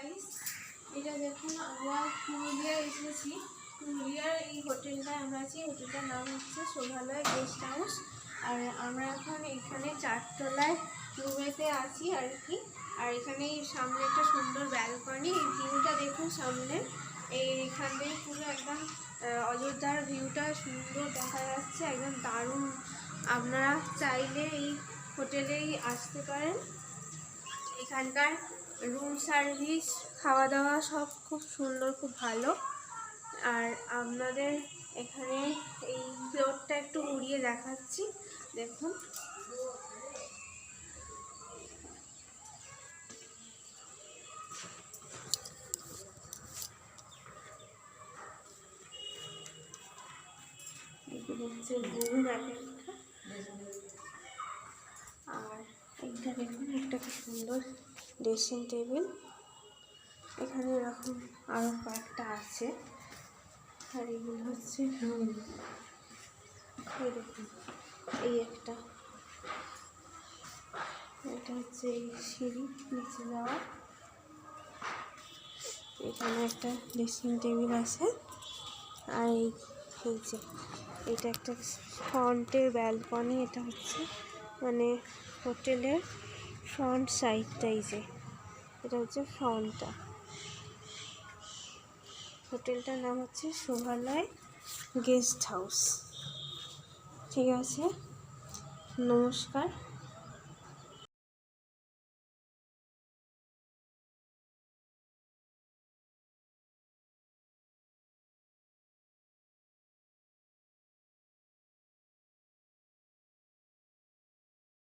Guys এটা দেখুন আমরা পুরুলিয়া এসেছি। পুরুলিয়ার এই হোটেলটায় আমরা আছি। হোটেলটার নাম হচ্ছে শোভালয় গেস্ট হাউস। আর আমরা এখন এখানে চারতলায় রুমেতে আছি আর কি। আর এখানে সামনে একটা সুন্দর ব্যালকনি। এই ভিউটা দেখুন সামনে। এই এখান থেকে পুরো একদম অযোধ্যার ভিউটা সুন্দর দেখা যাচ্ছে। একদম দারুণ। আপনারা চাইলে এই হোটেলেই আসতে পারেন। এখানকার রুম সার্ভিস খাওয়া দাওয়া সব খুব সুন্দর, খুব ভালো। আর আপনাদের এখানে এই ফ্লোরটা একটু উড়িয়ে দেখাচ্ছি, দেখুন। হচ্ছে আর এইটা দেখুন, একটা খুব সুন্দর ড্রেসিং টেবিল। এখানে এরকম আরও কয়েকটা আছে। আর এগুলো হচ্ছে দেখুন, এই একটা। এটা হচ্ছে এই সিঁড়ি নিচে যাওয়া। এখানে একটা ড্রেসিং টেবিল আছে। আর এই এই যে, এটা একটা ফ্রন্টের ব্যালকনি, এটা হচ্ছে মানে হোটেলের ফ্রন্ট সাইডটাই যে, এটা হচ্ছে ফ্রন্টটা। হোটেলটার নাম হচ্ছে শোভালয় গেস্ট হাউস। ঠিক আছে? নমস্কার।